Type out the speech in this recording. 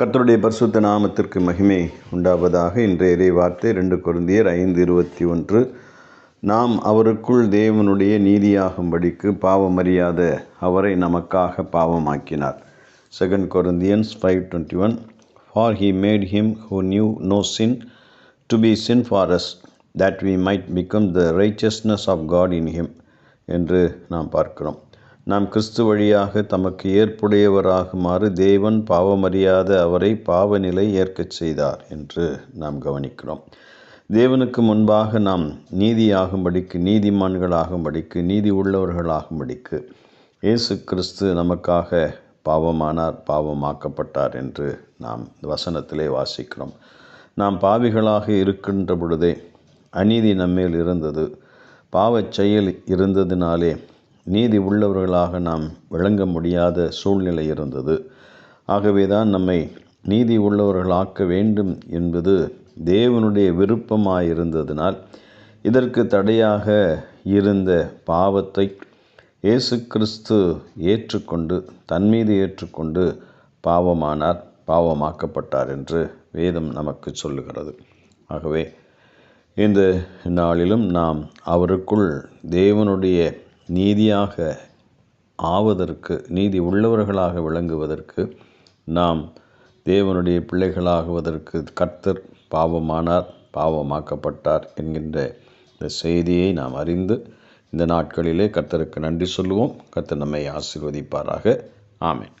கர்த்தருடைய பரிசுத்த நாமத்திற்கு மகிமை உண்டாவதாக. இன்றைய இறை வார்த்தை ரெண்டு குருந்தியர் ஐந்து இருபத்தி ஒன்று. நாம் அவருக்குள் தேவனுடைய நீதியாகும்படிக்கு பாவமறியாத அவரை நமக்காக பாவமாக்கினார். Second Corinthians five twenty one for he made him who knew no sin to be sin for us that we might become the righteousness of God in him என்று நாம் பார்க்கிறோம். நாம் கிறிஸ்து வழியாக தமக்கு ஏற்புடையவராகுமாறு தேவன் பாவமறியாத அவரை பாவநிலை ஏற்கச் செய்தார் என்று நாம் கவனிக்கிறோம். தேவனுக்கு முன்பாக நாம் நீதியாகும்படிக்கு நீதிமான்களாகும்படிக்கு நீதி உள்ளவர்களாகும்படிக்கு இயேசு கிறிஸ்து நமக்காக பாவமானார் பாவமாக்கப்பட்டார் என்று நாம் வசனத்திலே வாசிக்கிறோம். நாம் பாவிகளாக இருக்கின்ற பொழுதே அநீதி நம்மேல் இருந்தது. பாவச் செயல் இருந்ததினாலே நீதி உள்ளவர்களாக நாம் விளங்க முடியாத சூழ்நிலை இருந்தது. ஆகவே தான் நம்மை நீதி உள்ளவர்களாக்க வேண்டும் என்பது தேவனுடைய விருப்பமாயிருந்ததினால் இதற்கு தடையாக இருந்த பாவத்தை இயேசு கிறிஸ்து ஏற்றுக்கொண்டு தன்மீது ஏற்றுக்கொண்டு பாவமானார் பாவமாக்கப்பட்டார் என்று வேதம் நமக்கு சொல்லுகிறது. ஆகவே இந்த நாளிலும் நாம் அவருக்குள் தேவனுடைய நீதியாக ஆவதற்கு நீதி உள்ளவர்களாக விளங்குவதற்கு நாம் தேவனுடைய பிள்ளைகளாகுவதற்கு கர்த்தர் பாவமானார் பாவமாக்கப்பட்டார் என்கின்ற இந்த செய்தியை நாம் அறிந்து இந்த நாட்களிலே கர்த்தருக்கு நன்றி சொல்லுவோம். கர்த்தர் நம்மை ஆசீர்வதிப்பாராக. ஆமேன்.